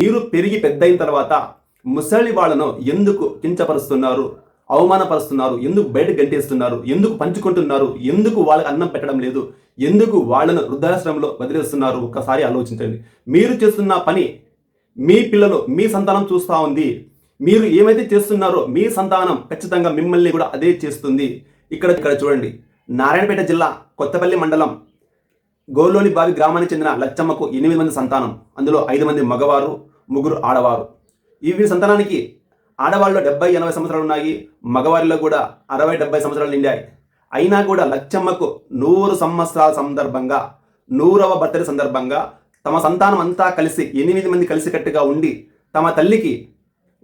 మీరు పెరిగి పెద్దయిన తర్వాత ముసలి వాళ్ళను ఎందుకు కించపరుస్తున్నారు అవమానపరుస్తున్నారు ఎందుకు బయట గంటేస్తున్నారు ఎందుకు పంచుకుంటున్నారు ఎందుకు వాళ్ళకి అన్నం పెట్టడం లేదు ఎందుకు వాళ్ళను వృద్ధాశ్రమంలో వదిలేస్తున్నారు? ఒక్కసారి ఆలోచించండి. మీరు చేస్తున్న పని మీ పిల్లలు మీ సంతానం చూస్తూ ఉంది. మీరు ఏమైతే చేస్తున్నారో మీ సంతానం ఖచ్చితంగా మిమ్మల్ని కూడా అదే చేస్తుంది. ఇక్కడ ఇక్కడ చూడండి. నారాయణపేట జిల్లా కొత్తపల్లి మండలం గోల్లోని బావి గ్రామానికి చెందిన లచ్చమ్మకు ఎనిమిది మంది సంతానం అందులో ఐదు మంది మగవారు ముగ్గురు ఆడవారు. ఈ వీరి సంతానానికి ఆడవాళ్ళలో డెబ్బై ఎనభై సంవత్సరాలు ఉన్నాయి. మగవారిలో కూడా అరవై డెబ్బై సంవత్సరాలు నిండాయి. అయినా కూడా లచ్చమ్మకు నూరు సంవత్సరాల సందర్భంగా నూరవ బర్త్డే సందర్భంగా తమ సంతానం అంతా కలిసి ఎనిమిది మంది కలిసికట్టుగా ఉండి తమ తల్లికి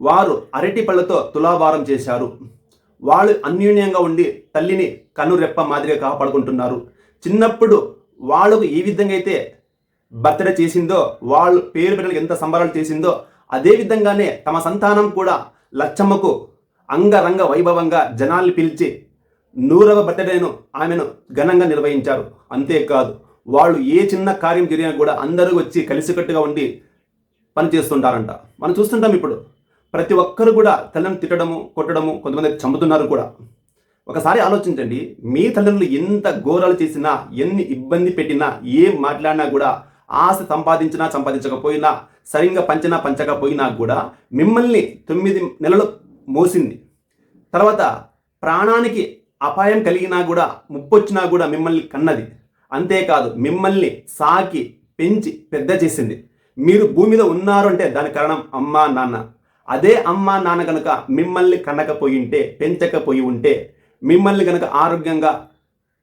వారు అరటి పళ్ళతో తులాభారం చేశారు. వాళ్ళు అన్యోన్యంగా ఉండి తల్లిని కనురెప్ప మాదిరిగా కాపాడుకుంటున్నారు. చిన్నప్పుడు వాళ్ళకు ఈ విధంగా అయితే బర్త్డే చేసిందో వాళ్ళు పేరు బిడ్డలకు ఎంత సంబరాలు చేసిందో అదే విధంగానే తమ సంతానం కూడా లచ్చమ్మకు అంగరంగ వైభవంగా జనాల్ని పిలిచి నూరవ బర్త్డేను ఆమెను ఘనంగా నిర్వహించారు. అంతేకాదు వాళ్ళు ఏ చిన్న కార్యం జరిగినా కూడా అందరూ వచ్చి కలిసికట్టుగా ఉండి పని చేస్తుంటారంట. మనం చూస్తుంటాం ఇప్పుడు ప్రతి ఒక్కరు కూడా తల్లిని తిట్టడము కొట్టడము కొంతమంది చంపుతున్నారు కూడా. ఒకసారి ఆలోచించండి మీ తల్లిదండ్రులు ఎంత ఘోరాలు చేసినా ఎన్ని ఇబ్బంది పెట్టినా ఏం మాట్లాడినా కూడా ఆశ సంపాదించినా సంపాదించకపోయినా సరిగ్గా పంచినా పంచకపోయినా కూడా మిమ్మల్ని తొమ్మిది నెలలు మోసింది. తర్వాత ప్రాణానికి అపాయం కలిగినా కూడా ముప్పొచ్చినా కూడా మిమ్మల్ని కన్నది. అంతేకాదు మిమ్మల్ని సాకి పెంచి పెద్ద చేసింది. మీరు భూమి మీద ఉన్నారు అంటే దాని కారణం అమ్మా నాన్న. అదే అమ్మా నాన్న కనుక మిమ్మల్ని కన్నకపోయి ఉంటే పెంచకపోయి ఉంటే మిమ్మల్ని కనుక ఆరోగ్యంగా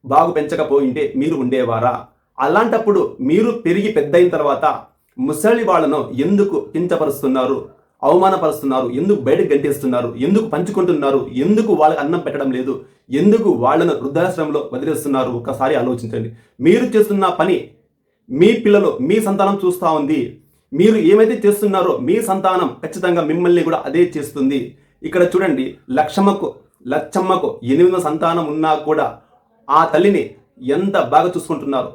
బాగు పెంచకపోయి ఉంటే మీరు ఉండేవారా? అలాంటప్పుడు మీరు పెరిగి పెద్దయిన తర్వాత ముసలి వాళ్ళను ఎందుకు కించపరుస్తున్నారు అవమానపరుస్తున్నారు ఎందుకు బయట గంటేస్తున్నారు ఎందుకు పంచుకుంటున్నారు ఎందుకు వాళ్ళకి అన్నం పెట్టడం లేదు ఎందుకు వాళ్ళను వృద్ధాశ్రమంలో వదిలేస్తున్నారు? ఒక్కసారి ఆలోచించండి. మీరు చేస్తున్న పని మీ పిల్లలు మీ సంతానం చూస్తూ ఉంది. మీరు ఏమైతే చేస్తున్నారో మీ సంతానం ఖచ్చితంగా మిమ్మల్ని కూడా అదే చేస్తుంది. ఇక్కడ చూడండి లక్షమ్మకు లచ్చమ్మకు ఎనిమిది సంతానం ఉన్నా కూడా ఆ తల్లిని ఎంత బాగా చూసుకుంటున్నారు?